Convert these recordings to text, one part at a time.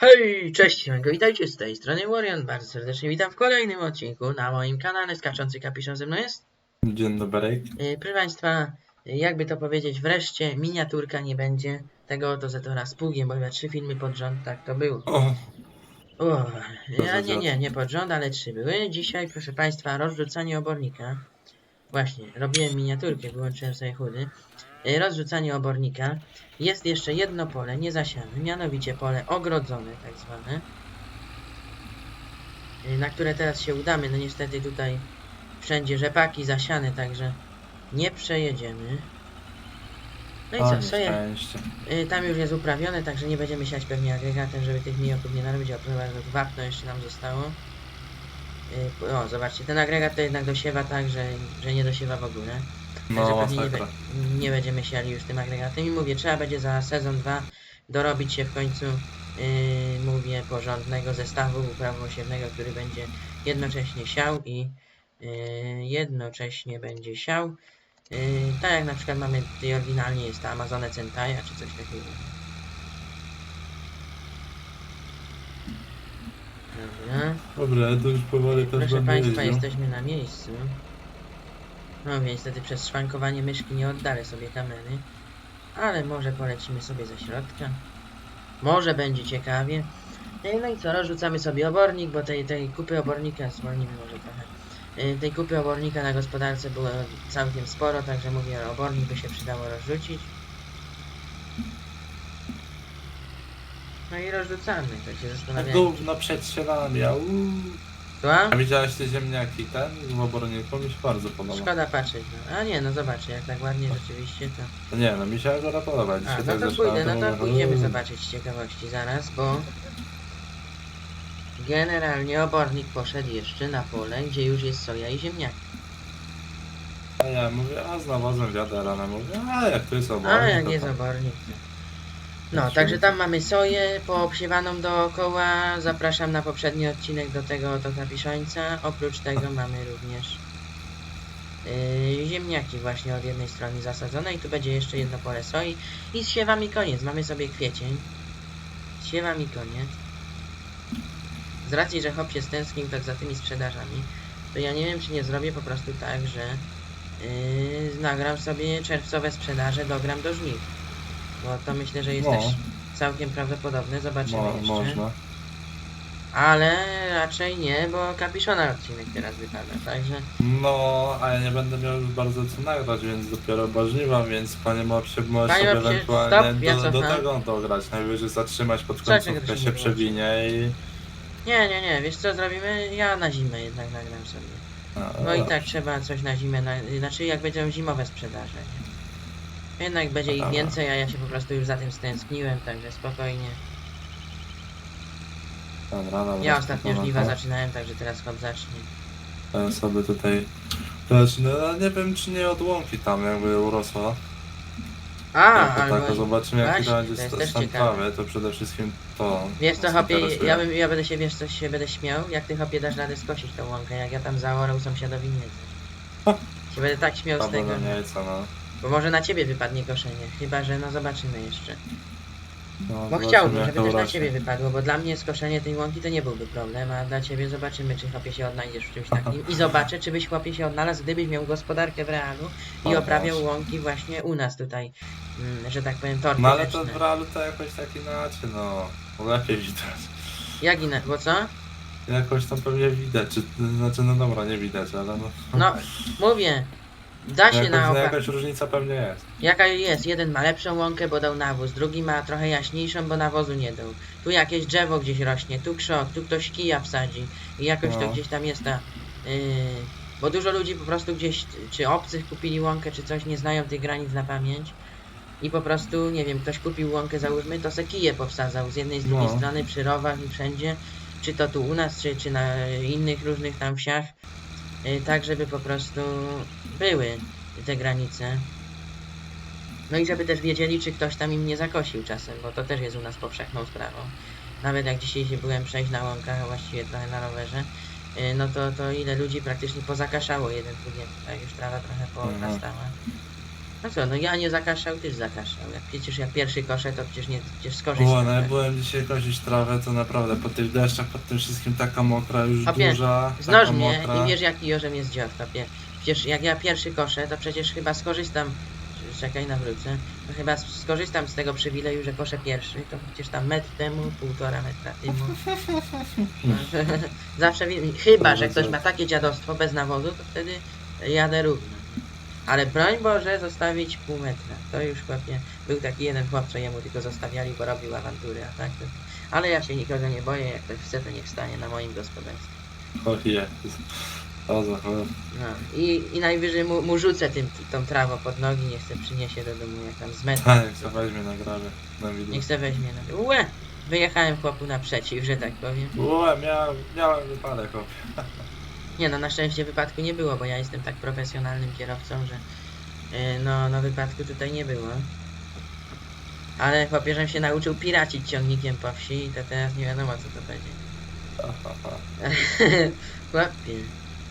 Hej, cześć, witajcie z tej strony Warrior, bardzo serdecznie witam w kolejnym odcinku na moim kanale Skaczący Kapiszon ze mną jest. Dzień dobry. Yy, proszę Państwa, yy, jakby to powiedzieć, wreszcie miniaturka nie będzie tego oto Zetora z pługiem, bo chyba trzy filmy pod rząd tak to było. O, O, ja, za nie, nie, nie pod rząd, ale trzy były. Dzisiaj, proszę Państwa, rozrzucanie obornika. Właśnie, robiłem miniaturkę, wyłączyłem sobie chudy. Yy, Rozrzucanie obornika. Jest jeszcze jedno pole niezasiane, mianowicie pole ogrodzone tak zwane. Yy, Na które teraz się udamy. No niestety tutaj wszędzie rzepaki zasiane, także nie przejedziemy. No i co, szczęście. Y, Tam już jest uprawione, także nie będziemy siać pewnie agregatem, żeby tych mijoków nie narobić, a bardzo, wapno jeszcze nam zostało. Y, O, zobaczcie, ten agregat to jednak dosiewa tak, że, że nie dosiewa w ogóle. Także No, pewnie nie, be, nie będziemy siali już tym agregatem i mówię, trzeba będzie za sezon 2 dorobić się w końcu, yy, mówię, porządnego zestawu uprawosiewnego, który będzie jednocześnie siał i yy, jednocześnie będzie siał. Yy, tak jak na przykład mamy tutaj oryginalnie jest ta Amazonę Centaja czy coś takiego. Dobra. Dobra, to już powoli też Proszę będę Państwa, jeździł. jesteśmy na miejscu. No więc niestety przez szwankowanie myszki nie oddalę sobie kamery. Ale może polecimy sobie ze środka. Może będzie ciekawie. E, No i co, rozrzucamy sobie obornik, bo tej, tej kupy obornika, zwolnimy może trochę. E, Tej kupy obornika na gospodarce było całkiem sporo, także mówię, obornik by się przydało rozrzucić. No i rozrzucamy, tak się Tak zastanawiam. gówno przed ścianami, a uuu. Słucham? A widziałeś te ziemniaki ten w oborniku? Mi się bardzo podoba. Szkoda patrzeć, no. A nie, no zobaczę, jak tak ładnie rzeczywiście to... No Nie no, mi się akurat podoba. A, no tak to zaczynałem, pójdę, no to mówię, pójdziemy uuu. zobaczyć z ciekawości zaraz, bo... Generalnie obornik poszedł jeszcze na pole, gdzie już jest soja i ziemniaki. A ja mówię, a z nawozem wiadera, no mówię, a jak to jest obornik, A jak to jest tam- obornik. No, także tam mamy soję poobsiewaną dookoła. Zapraszam na poprzedni odcinek do tego oto kapiszońca. Oprócz tego mamy również yy, ziemniaki właśnie od jednej strony zasadzone i tu będzie jeszcze jedno pole soi. I z siewami koniec. Mamy sobie kwiecień. Z siewami koniec. Z racji, że hop się stęsknił tak za tymi sprzedażami, to ja nie wiem, czy nie zrobię po prostu tak, że yy, nagram sobie czerwcowe sprzedaże, dogram do żniw. Bo to myślę, że jest No. też całkiem prawdopodobne, zobaczymy Mo, jeszcze. można. Ale raczej nie, bo kapiszona odcinek teraz wypada, także... No, a ja nie będę miał już bardzo co nagrać, więc dopiero bażniwa, więc panie Mopsie może Panie sobie Mopsie, ewentualnie stop, ja do, do cofam. tego dograć, najwyżej zatrzymać pod Czekaj, końcówkę się się nie przewinie i... Nie, nie, nie, wiesz co zrobimy? Ja na zimę jednak nagram sobie. A, Bo i tak trzeba coś na zimę, na... znaczy jak będą zimowe sprzedaże, nie? Jednak będzie ich więcej, a ja się po prostu już za tym stęskniłem, także spokojnie. Dobra, dobra. Ja ostatnio dobra, żniwa to zaczynałem, także teraz hop zacznie. Ja sobie tutaj... Zacznę, ale nie wiem czy nie od łąki tam jakby urosła. A, tak, albo... tak, zobaczymy właśnie, to będzie też stan trawy, to przede wszystkim to... Wiesz co, hopie, ja, bym, ja będę się, wiesz co, się będę śmiał, jak ty hopie dasz radę skosić tą łąkę, jak ja tam zaorał sąsiadowi nie. Się będę tak śmiał z tego, jajca, no. Bo może na ciebie wypadnie koszenie, chyba że no zobaczymy jeszcze. no Bo chciałbym, żeby też na ciebie wypadło, bo dla mnie skoszenie tej łąki to nie byłby problem, a dla ciebie zobaczymy, czy chłopie się odnajdziesz w czymś takim. I zobaczę, czy byś chłopie się odnalazł, gdybyś miał gospodarkę w realu i O, oprawiał łąki właśnie u nas tutaj, mm, że tak powiem, torty No ale to leczne. w realu to jakoś tak inaczej, no. Lepiej widać. Jak inne, bo co? Jakoś tam pewnie widać, czy, znaczy no dobra, nie widać, ale no... No, mówię, da się jakoś, na no, oka... jakaś różnica pewnie jest. Jaka jest? Jeden ma lepszą łąkę, bo dał nawóz, drugi ma trochę jaśniejszą, bo nawozu nie dał. Tu jakieś drzewo gdzieś rośnie, tu krzok, tu ktoś kija wsadzi i jakoś to No. gdzieś tam jest ta... Yy, bo dużo ludzi po prostu gdzieś, czy obcych kupili łąkę, czy coś, nie znają tych granic na pamięć. I po prostu, nie wiem, ktoś kupił łąkę, załóżmy, to se kije powsadzał z jednej, z drugiej No. strony, przy rowach i wszędzie. Czy to tu u nas, czy, czy na innych różnych tam wsiach. Yy, tak, żeby po prostu były te granice. No i żeby też wiedzieli, czy ktoś tam im nie zakosił czasem, bo to też jest u nas powszechną sprawą. Nawet jak dzisiaj się byłem przejść na łąkach, właściwie trochę na rowerze, yy, no to, to ile ludzi praktycznie pozakaszało jeden drugim, tak już trawa trochę poobrastała. No co, no ja nie zakaszał, tyś zakaszał. Jak przecież jak pierwszy koszę, to przecież nie przecież O, skorzystam. no ja tak? byłem dzisiaj kosić trawę, to naprawdę po tych deszczach, po tym wszystkim taka mokra, już Papie, duża, Znoż taka mnie mokra. i wiesz jaki jorzem jest dziad, papie. Przecież jak ja pierwszy koszę, to przecież chyba skorzystam, czekaj nawrócę, to chyba skorzystam z tego przywileju, że koszę pierwszy, to przecież tam metr temu, półtora metra temu. Zawsze, chyba, że ktoś ma takie dziadostwo bez nawozu, to wtedy jadę równo. Ale broń Boże zostawić pół metra. To już chłopie, był taki jeden chłop, co jemu tylko zostawiali, bo robił awantury, a tak to... Ale ja się nikogo nie boję, jak ktoś chce, to niech stanie na moim gospodarstwie. O Jezus. O za cholera. No i, i najwyżej mu, mu rzucę tym, tą trawą pod nogi, niech se przyniesie do domu jak tam z metra. A, jak to weźmie na grabie, na widok. Niech se weźmie na... Łe! Wyjechałem chłopu naprzeciw, że tak powiem. Ue, miałem, miałem wypadek, o. Nie no, na szczęście wypadku nie było, bo ja jestem tak profesjonalnym kierowcą, że yy, no, no wypadku tutaj nie było. Ale chłopie, żem się nauczył piracić ciągnikiem po wsi i to teraz nie wiadomo co to będzie. Chłopie,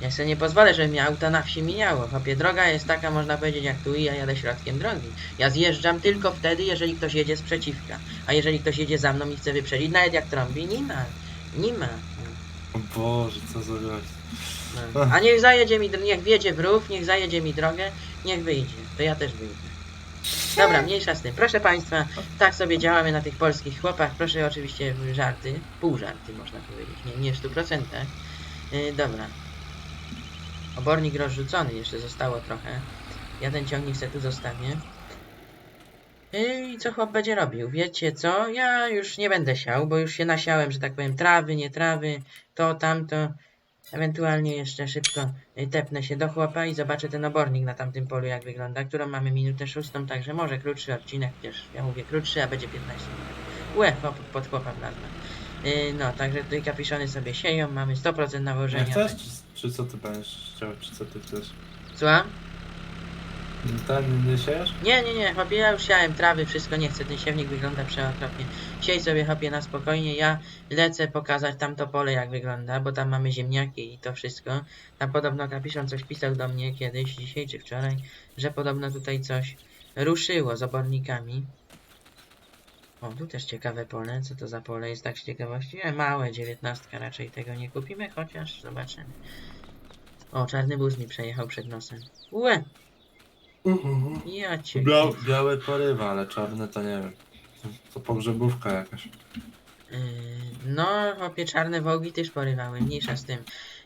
ja sobie nie pozwolę, żeby mnie auto na wsi mijało. Chłopie, droga jest taka, można powiedzieć, jak tu i ja jadę środkiem drogi. Ja zjeżdżam tylko wtedy, jeżeli ktoś jedzie sprzeciwka. A jeżeli ktoś jedzie za mną i chce wyprzedzić, nawet jak trąbi, nie ma. Nie ma. O Boże, co za gość. A niech zajedzie mi, niech wjedzie w rów, niech zajedzie mi drogę, niech wyjdzie. To ja też wyjdę. Dobra, mniejsza z tym. Proszę Państwa, tak sobie działamy na tych polskich chłopach. Proszę oczywiście żarty, pół żarty można powiedzieć, nie, nie w stu procentach. Yy, dobra. Obornik rozrzucony, jeszcze zostało trochę. Ja ten ciągnik sobie tu zostawię. Yy, I co chłop będzie robił? Wiecie co? Ja już nie będę siał, bo już się nasiałem, że tak powiem, trawy, nie trawy, to, tamto. Ewentualnie jeszcze szybko y, tepnę się do chłopa i zobaczę ten obornik na tamtym polu jak wygląda, którą mamy minutę szóstą, także może krótszy odcinek, chociaż ja mówię krótszy, a będzie 15 minut. Łe, pod chłopa wlazłem. Yy, no, także tutaj kapiszony sobie sieją, mamy 100% Nie nawożenia. chcesz, czy, czy co ty będziesz chciał, czy co ty chcesz? Słucham? Ten nie siejesz? Nie, nie, nie, chłopie, ja już siałem trawy, wszystko nie chcę, ten siewnik wygląda przeokropnie. Siej sobie, chłopie, na spokojnie, ja lecę pokazać tamto pole, jak wygląda, bo tam mamy ziemniaki i to wszystko. Tam podobno kapiszon coś pisał do mnie kiedyś, dzisiaj czy wczoraj, że podobno tutaj coś ruszyło z obornikami. O, tu też ciekawe pole, co to za pole jest tak z ciekawości? E, małe, dziewiętnastka, raczej tego nie kupimy, chociaż zobaczymy. O, czarny bus mi przejechał przed nosem. Ue, ja cię... Bia białe porywa, ale czarne to nie wiem. To, to pogrzebówka jakaś. Yy, No, chłopie, czarne wołgi też porywały, mniejsza z tym.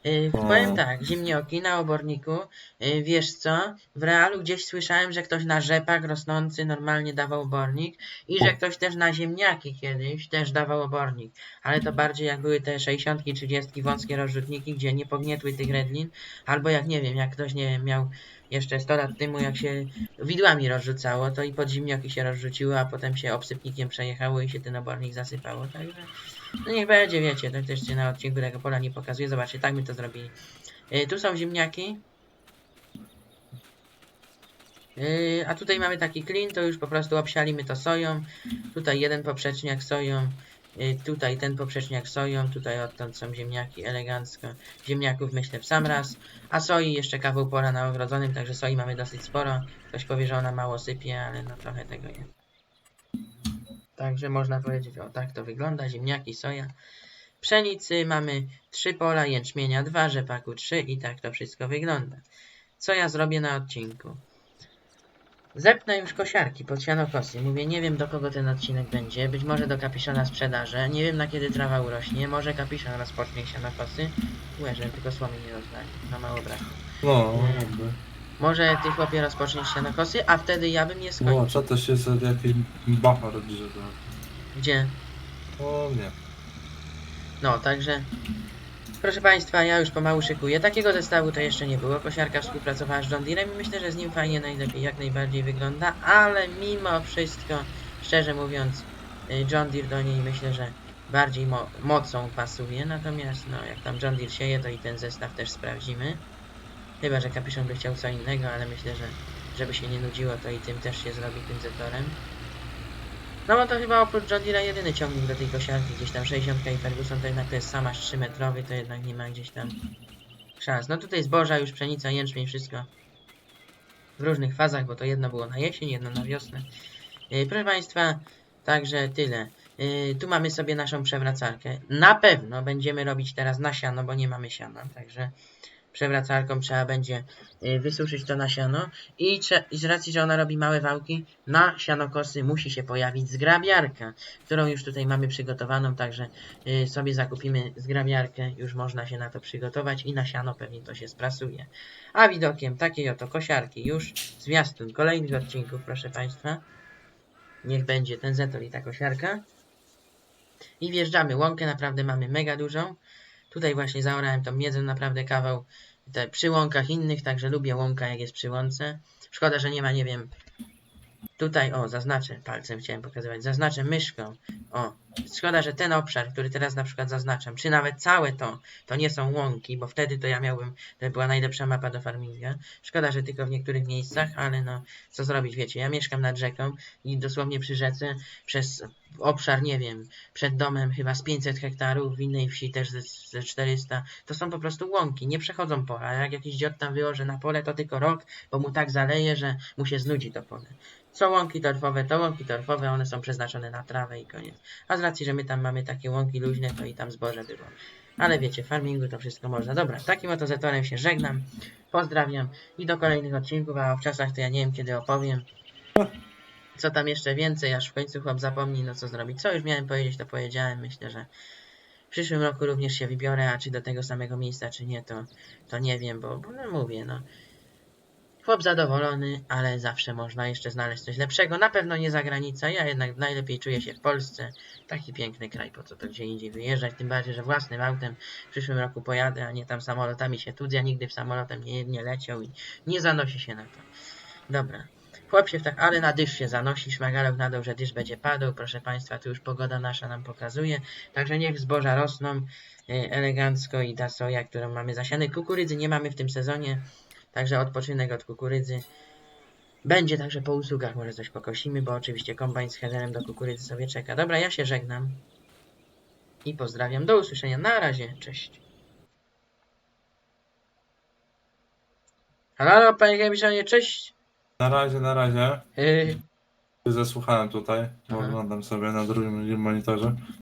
Yy, O. powiem tak, zimnioki na oborniku, yy, wiesz co, w realu gdzieś słyszałem, że ktoś na rzepak rosnący normalnie dawał obornik i że ktoś też na ziemniaki kiedyś też dawał obornik, ale to bardziej jak były te 60 30 wąskie rozrzutniki, gdzie nie pognietły tych redlin, albo jak nie wiem, jak ktoś nie wiem, miał jeszcze 100 lat temu, jak się widłami rozrzucało, to i pod zimnioki się rozrzuciło, a potem się obsypnikiem przejechało i się ten obornik zasypało, także no niech będzie, wiecie, to też się na odcinku tego pola nie pokazuje. Zobaczcie, tak my to zrobili. Yy, tu są ziemniaki. Yy, a tutaj mamy taki klin, to już po prostu obsialimy to soją. Tutaj jeden poprzeczniak soją. Yy, tutaj ten poprzeczniak soją. Tutaj odtąd są ziemniaki elegancko. Ziemniaków myślę w sam raz. A soi jeszcze kawał pola na ogrodzonym, także soi mamy dosyć sporo. Ktoś powie, że ona mało sypie, ale no trochę tego jest. Także można powiedzieć, o tak to wygląda, ziemniaki, soja. Pszenicy mamy 3 pola, jęczmienia 2, rzepaku 3 i tak to wszystko wygląda. Co ja zrobię na odcinku? Zepnę już kosiarki pod sianokosy. Mówię, nie wiem do kogo ten odcinek będzie. Być może do kapiszona sprzedażę. Nie wiem na kiedy trawa urośnie. Może kapiszon rozpocznie sianokosy. Łe, żebym tylko słomy nie rozwalił. Na mało braku. No, jakby. Może ty chłopie rozpoczniesz sianokosy, a wtedy ja bym je skończył. O, co to się za jakiś bachar drzewa? Gdzie? O nie. No, także proszę Państwa, ja już pomału szykuję. Takiego zestawu to jeszcze nie było. Kosiarka współpracowała z John Deerem i myślę, że z nim fajnie najlepiej, jak najbardziej wygląda, ale mimo wszystko, szczerze mówiąc, y, John Deere do niej myślę, że bardziej mo mocą pasuje, natomiast no, jak tam John Deere sieje, to i ten zestaw też sprawdzimy. Chyba, że kapiszon by chciał co innego, ale myślę, że żeby się nie nudziło, to i tym też się zrobi tym zetorem. No bo to chyba oprócz John Deere'a jedyny ciągnik do tej kosiarki, gdzieś tam 60 i Ferguson to jednak to jest sam aż 3 metrowy, to jednak nie ma gdzieś tam szans. No tutaj zboża, już pszenica, jęczmień, wszystko w różnych fazach, bo to jedno było na jesień, jedno na wiosnę. Yy, proszę Państwa, także tyle. Yy, tu mamy sobie naszą przewracarkę. Na pewno będziemy robić teraz nasiano, bo nie mamy siana, także przewracarką trzeba będzie yy, wysuszyć to nasiano i, i z racji, że ona robi małe wałki, na sianokosy musi się pojawić zgrabiarka, którą już tutaj mamy przygotowaną, także yy, sobie zakupimy zgrabiarkę, już można się na to przygotować i na siano pewnie to się sprasuje. A widokiem takiej oto kosiarki już zwiastun kolejnych odcinków, proszę Państwa. Niech będzie ten zetor i ta kosiarka. I wjeżdżamy. Łąkę naprawdę mamy mega dużą. Tutaj właśnie zaorałem tą miedzę naprawdę kawał te, przy łąkach innych, także lubię łąka jak jest przy łące. Szkoda, że nie ma, nie wiem, tutaj, o, zaznaczę, palcem chciałem pokazywać, zaznaczę myszką, o, szkoda, że ten obszar, który teraz na przykład zaznaczam, czy nawet całe to, to nie są łąki, bo wtedy to ja miałbym, to była najlepsza mapa do farminga. Szkoda, że tylko w niektórych miejscach, ale no, co zrobić, wiecie, ja mieszkam nad rzeką i dosłownie przy rzece przez obszar, nie wiem, przed domem chyba z 500 hektarów, w innej wsi też ze, ze 400, to są po prostu łąki, nie przechodzą pola, a jak jakiś dziot tam wyłoży na pole, to tylko rok, bo mu tak zaleje, że mu się znudzi to pole. Co łąki torfowe, to łąki torfowe, one są przeznaczone na trawę i koniec. A z racji, że my tam mamy takie łąki luźne, to i tam zboże było. Ale wiecie, w farmingu to wszystko można. Dobra, takim oto zatorem się żegnam. Pozdrawiam i do kolejnych odcinków, a o czasach to ja nie wiem kiedy opowiem. Co tam jeszcze więcej, aż w końcu chłop zapomni, no co zrobić. Co już miałem powiedzieć, to powiedziałem. Myślę, że w przyszłym roku również się wybiorę, a czy do tego samego miejsca, czy nie, to, to nie wiem, bo, bo no mówię, no. Chłop zadowolony, ale zawsze można jeszcze znaleźć coś lepszego. Na pewno nie za granicą. Ja jednak najlepiej czuję się w Polsce. Taki piękny kraj, po co to gdzie indziej wyjeżdżać. Tym bardziej, że własnym autem w przyszłym roku pojadę, a nie tam samolotami się tudzę. Ja nigdy w samolotem nie, nie leciał i nie zanosi się na to. Dobra. Chłop się tak, ale na dysz się zanosi, szmagalek na dół, że dysz będzie padał. Proszę Państwa, tu już pogoda nasza nam pokazuje. Także niech zboża rosną y, elegancko i ta soja, którą mamy zasiane. Kukurydzy nie mamy w tym sezonie. Także odpoczynek od kukurydzy. Będzie także po usługach, może coś pokosimy, bo oczywiście kombajn z headerem do kukurydzy sobie czeka. Dobra, ja się żegnam. I pozdrawiam. Do usłyszenia. Na razie. Cześć. Halo, halo, panie Gabiszonie, cześć. Na razie, na razie. Yy, Zasłuchałem tutaj, bo oglądam sobie na drugim monitorze.